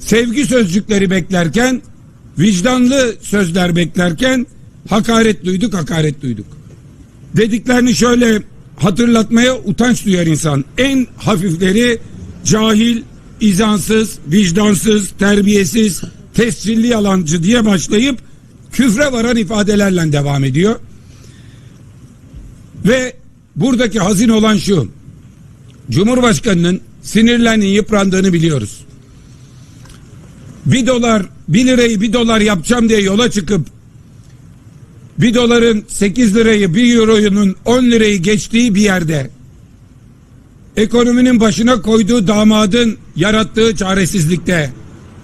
sevgi sözcükleri beklerken, vicdanlı sözler beklerken hakaret duyduk, hakaret duyduk. Dediklerini şöyle hatırlatmaya utanç duyar insan. En hafifleri cahil, izansız, vicdansız, terbiyesiz, tescilli yalancı diye başlayıp küfre varan ifadelerle devam ediyor. Ve buradaki hazin olan şu. Cumhurbaşkanının sinirlerinin yıprandığını biliyoruz. Bir dolar, bir lirayı bir dolar yapacağım diye yola çıkıp bir doların 8 lirayı bir euroyunun 10 lirayı geçtiği bir yerde ekonominin başına koyduğu damadın yarattığı çaresizlikte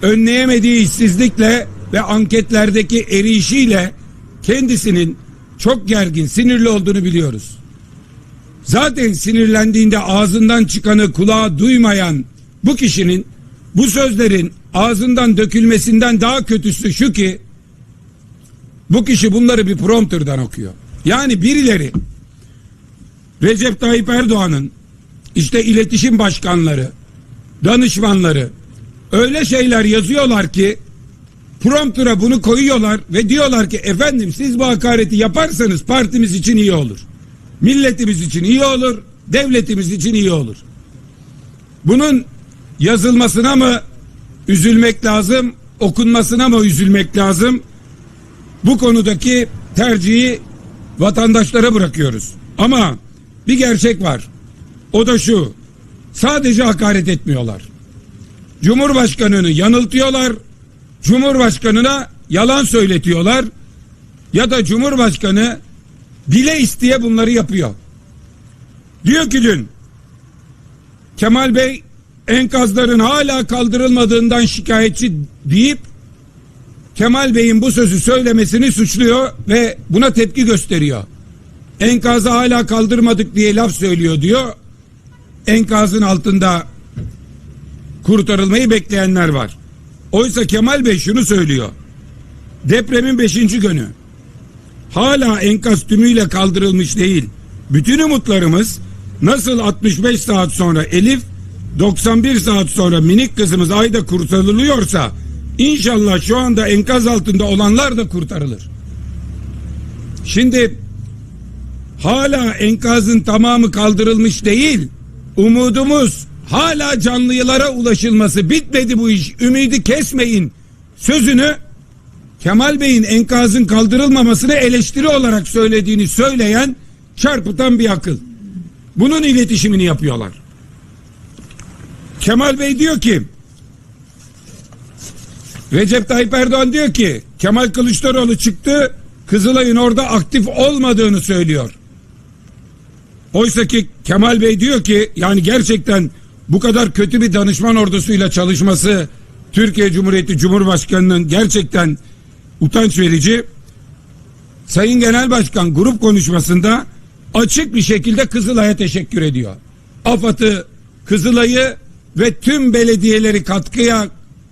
önleyemediği işsizlikle ve anketlerdeki erişiyle kendisinin çok gergin, sinirli olduğunu biliyoruz. Zaten sinirlendiğinde ağzından çıkanı kulağa duymayan bu kişinin bu sözlerin ağzından dökülmesinden daha kötüsü şu ki bu kişi bunları bir prompterdan okuyor. Yani birileri Recep Tayyip Erdoğan'ın işte iletişim başkanları, danışmanları öyle şeyler yazıyorlar ki promptura bunu koyuyorlar ve diyorlar ki efendim siz bu hakareti yaparsanız partimiz için iyi olur. Milletimiz için iyi olur, devletimiz için iyi olur. Bunun yazılmasına mı üzülmek lazım, okunmasına mı üzülmek lazım? Bu konudaki tercihi vatandaşlara bırakıyoruz. Ama bir gerçek var. O da şu. Sadece hakaret etmiyorlar. Cumhurbaşkanını yanıltıyorlar. Cumhurbaşkanına yalan söyletiyorlar. Ya da Cumhurbaşkanı bile isteye bunları yapıyor. Diyor ki dün Kemal Bey enkazların hala kaldırılmadığından şikayetçi deyip Kemal Bey'in bu sözü söylemesini suçluyor ve buna tepki gösteriyor. Enkazı hala kaldırmadık diye laf söylüyor diyor. Enkazın altında kurtarılmayı bekleyenler var. Oysa Kemal Bey şunu söylüyor. Depremin beşinci günü. Hala enkaz tümüyle kaldırılmış değil. Bütün umutlarımız nasıl 65 saat sonra Elif 91 saat sonra minik kızımız Ayda kurtarılıyorsa inşallah şu anda enkaz altında olanlar da kurtarılır. Şimdi hala enkazın tamamı kaldırılmış değil. Umudumuz hala canlılara ulaşılması bitmedi bu iş. Ümidi kesmeyin sözünü Kemal Bey'in enkazın kaldırılmamasını eleştiri olarak söylediğini söyleyen çarpıtan bir akıl. Bunun iletişimini yapıyorlar. Kemal Bey diyor ki Recep Tayyip Erdoğan diyor ki Kemal Kılıçdaroğlu çıktı Kızılay'ın orada aktif olmadığını söylüyor. Oysa ki Kemal Bey diyor ki yani gerçekten bu kadar kötü bir danışman ordusuyla çalışması Türkiye Cumhuriyeti Cumhurbaşkanı'nın gerçekten utanç verici. Sayın Genel Başkan grup konuşmasında açık bir şekilde Kızılay'a teşekkür ediyor. AFAD'ı, Kızılay'ı ve tüm belediyeleri katkıya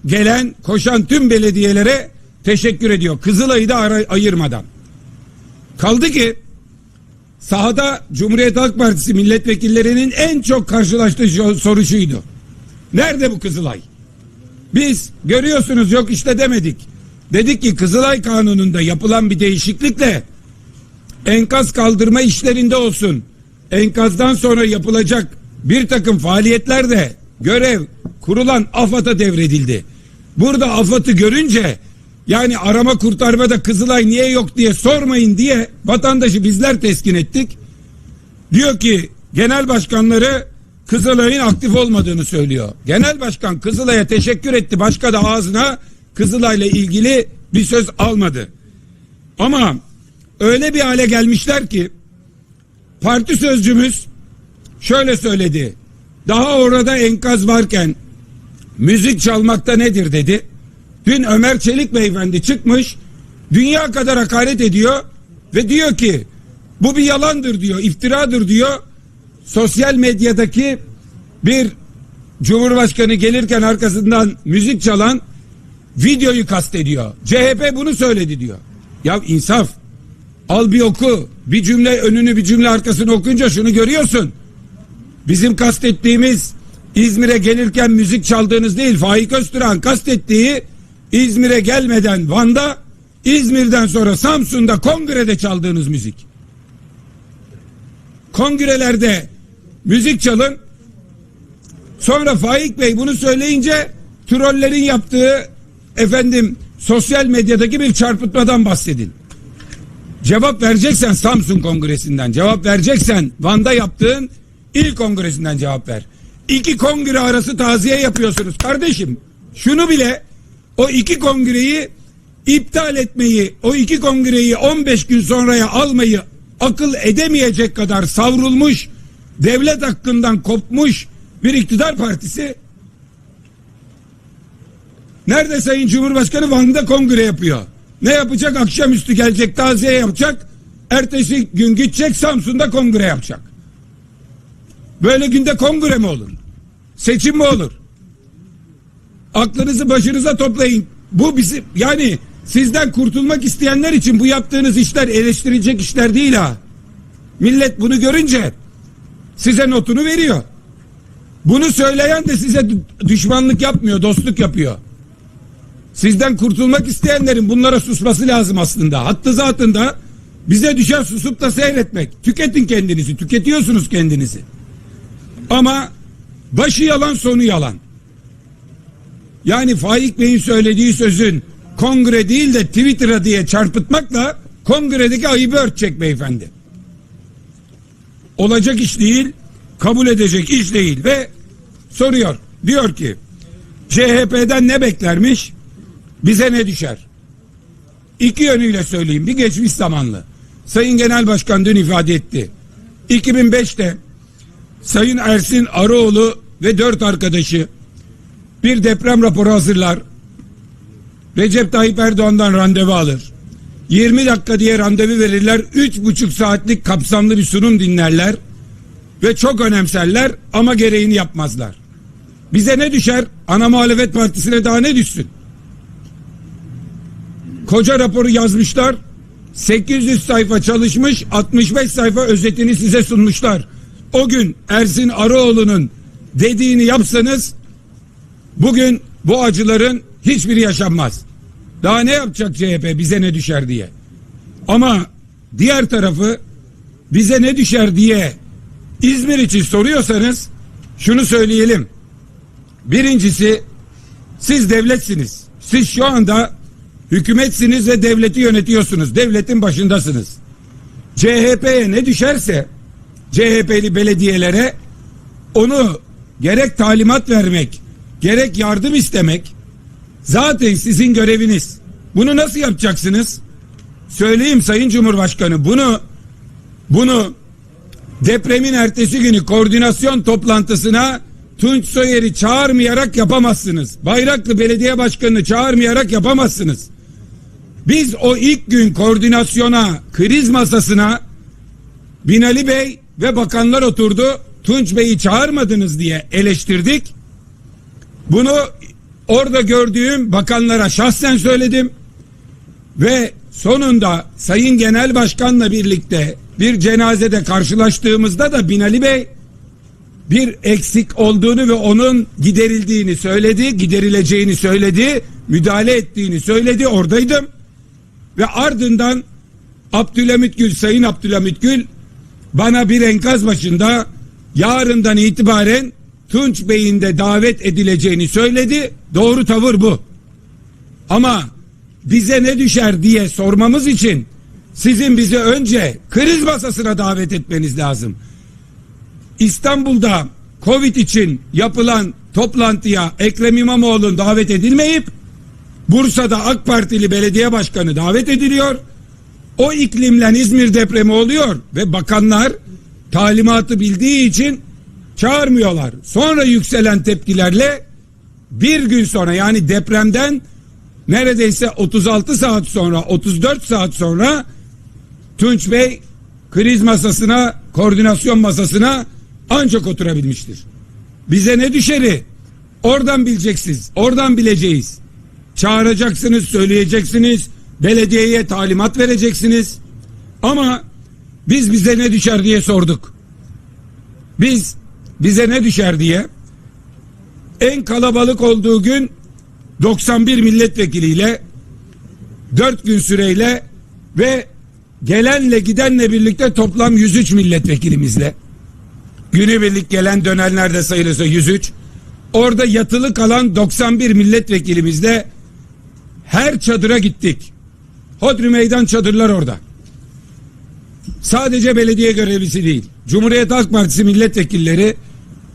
gelen, koşan tüm belediyelere teşekkür ediyor. Kızılay'ı da ara- ayırmadan. Kaldı ki sahada Cumhuriyet Halk Partisi milletvekillerinin en çok karşılaştığı soru şuydu. Nerede bu Kızılay? Biz görüyorsunuz yok işte demedik. Dedik ki Kızılay Kanunu'nda yapılan bir değişiklikle enkaz kaldırma işlerinde olsun. Enkazdan sonra yapılacak bir takım faaliyetlerde görev kurulan AFAD'a devredildi. Burada AFAD'ı görünce yani arama kurtarmada Kızılay niye yok diye sormayın diye vatandaşı bizler teskin ettik. Diyor ki genel başkanları Kızılay'ın aktif olmadığını söylüyor. Genel başkan Kızılay'a teşekkür etti. Başka da ağzına Kızılay'la ilgili bir söz almadı. Ama öyle bir hale gelmişler ki parti sözcümüz şöyle söyledi. Daha orada enkaz varken müzik çalmakta nedir dedi. Dün Ömer Çelik beyefendi çıkmış dünya kadar hakaret ediyor ve diyor ki bu bir yalandır diyor iftiradır diyor sosyal medyadaki bir cumhurbaşkanı gelirken arkasından müzik çalan videoyu kastediyor. CHP bunu söyledi diyor. Ya insaf. Al bir oku. Bir cümle önünü bir cümle arkasını okuyunca şunu görüyorsun. Bizim kastettiğimiz İzmir'e gelirken müzik çaldığınız değil. Faik Öztürk'ün kastettiği İzmir'e gelmeden Van'da, İzmir'den sonra Samsun'da kongrede çaldığınız müzik. Kongrelerde müzik çalın. Sonra Faik Bey bunu söyleyince trollerin yaptığı efendim sosyal medyadaki bir çarpıtmadan bahsedin. Cevap vereceksen Samsun Kongresi'nden, cevap vereceksen Van'da yaptığın ilk kongresinden cevap ver. İki kongre arası taziye yapıyorsunuz kardeşim. Şunu bile o iki kongreyi iptal etmeyi, o iki kongreyi 15 gün sonraya almayı akıl edemeyecek kadar savrulmuş, devlet hakkından kopmuş bir iktidar partisi Nerede Sayın Cumhurbaşkanı Van'da kongre yapıyor. Ne yapacak? Akşamüstü gelecek taziye yapacak. Ertesi gün gidecek Samsun'da kongre yapacak. Böyle günde kongre mi olur? Seçim mi olur? Aklınızı başınıza toplayın. Bu bizi yani sizden kurtulmak isteyenler için bu yaptığınız işler eleştirilecek işler değil ha. Millet bunu görünce size notunu veriyor. Bunu söyleyen de size dü- düşmanlık yapmıyor, dostluk yapıyor. Sizden kurtulmak isteyenlerin bunlara susması lazım aslında. Hattı zatında bize düşer susup da seyretmek. Tüketin kendinizi, tüketiyorsunuz kendinizi. Ama başı yalan sonu yalan. Yani Faik Bey'in söylediği sözün kongre değil de Twitter'a diye çarpıtmakla kongredeki ayıbı örtecek beyefendi. Olacak iş değil, kabul edecek iş değil ve soruyor. Diyor ki CHP'den ne beklermiş? Bize ne düşer? İki yönüyle söyleyeyim. Bir geçmiş zamanlı. Sayın Genel Başkan dün ifade etti. 2005'te Sayın Ersin Arıoğlu ve dört arkadaşı bir deprem raporu hazırlar. Recep Tayyip Erdoğan'dan randevu alır. 20 dakika diye randevu verirler. Üç buçuk saatlik kapsamlı bir sunum dinlerler. Ve çok önemserler ama gereğini yapmazlar. Bize ne düşer? Ana muhalefet partisine daha ne düşsün? Koca raporu yazmışlar. 800 sayfa çalışmış, 65 sayfa özetini size sunmuşlar. O gün Ersin Arıoğlu'nun dediğini yapsanız bugün bu acıların hiçbiri yaşanmaz. Daha ne yapacak CHP bize ne düşer diye. Ama diğer tarafı bize ne düşer diye İzmir için soruyorsanız şunu söyleyelim. Birincisi siz devletsiniz. Siz şu anda hükümetsiniz ve devleti yönetiyorsunuz. Devletin başındasınız. CHP'ye ne düşerse CHP'li belediyelere onu gerek talimat vermek, gerek yardım istemek zaten sizin göreviniz. Bunu nasıl yapacaksınız? Söyleyeyim Sayın Cumhurbaşkanı bunu bunu depremin ertesi günü koordinasyon toplantısına Tunç Soyer'i çağırmayarak yapamazsınız. Bayraklı Belediye Başkanı'nı çağırmayarak yapamazsınız. Biz o ilk gün koordinasyona, kriz masasına Binali Bey ve bakanlar oturdu. Tunç Bey'i çağırmadınız diye eleştirdik. Bunu orada gördüğüm bakanlara şahsen söyledim. Ve sonunda Sayın Genel Başkan'la birlikte bir cenazede karşılaştığımızda da Binali Bey bir eksik olduğunu ve onun giderildiğini söyledi, giderileceğini söyledi, müdahale ettiğini söyledi, oradaydım. Ve ardından Abdülhamit Gül, Sayın Abdülhamit Gül bana bir enkaz başında yarından itibaren Tunç Bey'in de davet edileceğini söyledi. Doğru tavır bu. Ama bize ne düşer diye sormamız için sizin bizi önce kriz masasına davet etmeniz lazım. İstanbul'da Covid için yapılan toplantıya Ekrem İmamoğlu'nun davet edilmeyip Bursa'da AK Partili belediye başkanı davet ediliyor. O iklimle İzmir depremi oluyor ve bakanlar talimatı bildiği için çağırmıyorlar. Sonra yükselen tepkilerle bir gün sonra yani depremden neredeyse 36 saat sonra 34 saat sonra Tunç Bey kriz masasına koordinasyon masasına ancak oturabilmiştir. Bize ne düşeri? Oradan bileceksiniz. Oradan bileceğiz. Çağıracaksınız, söyleyeceksiniz. Belediyeye talimat vereceksiniz. Ama biz bize ne düşer diye sorduk. Biz bize ne düşer diye en kalabalık olduğu gün 91 milletvekiliyle 4 gün süreyle ve gelenle gidenle birlikte toplam 103 milletvekilimizle günübirlik gelen dönenler de sayılırsa 103 orada yatılı kalan 91 milletvekilimizle her çadıra gittik. Hodri meydan çadırlar orada. Sadece belediye görevlisi değil. Cumhuriyet Halk Partisi milletvekilleri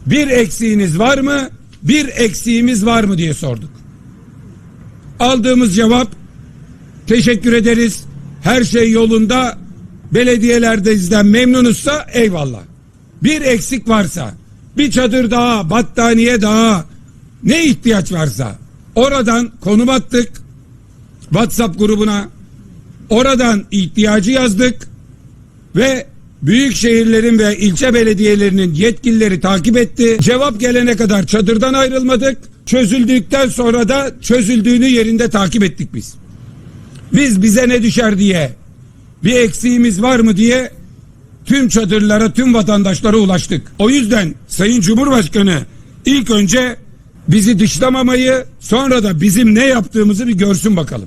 bir eksiğiniz var mı? Bir eksiğimiz var mı diye sorduk. Aldığımız cevap teşekkür ederiz. Her şey yolunda. Belediyelerdeyizden memnunuzsa eyvallah. Bir eksik varsa bir çadır daha, battaniye daha ne ihtiyaç varsa oradan konum attık. WhatsApp grubuna oradan ihtiyacı yazdık ve büyük şehirlerin ve ilçe belediyelerinin yetkilileri takip etti. Cevap gelene kadar çadırdan ayrılmadık. Çözüldükten sonra da çözüldüğünü yerinde takip ettik biz. Biz bize ne düşer diye bir eksiğimiz var mı diye tüm çadırlara tüm vatandaşlara ulaştık. O yüzden Sayın Cumhurbaşkanı ilk önce bizi dışlamamayı sonra da bizim ne yaptığımızı bir görsün bakalım.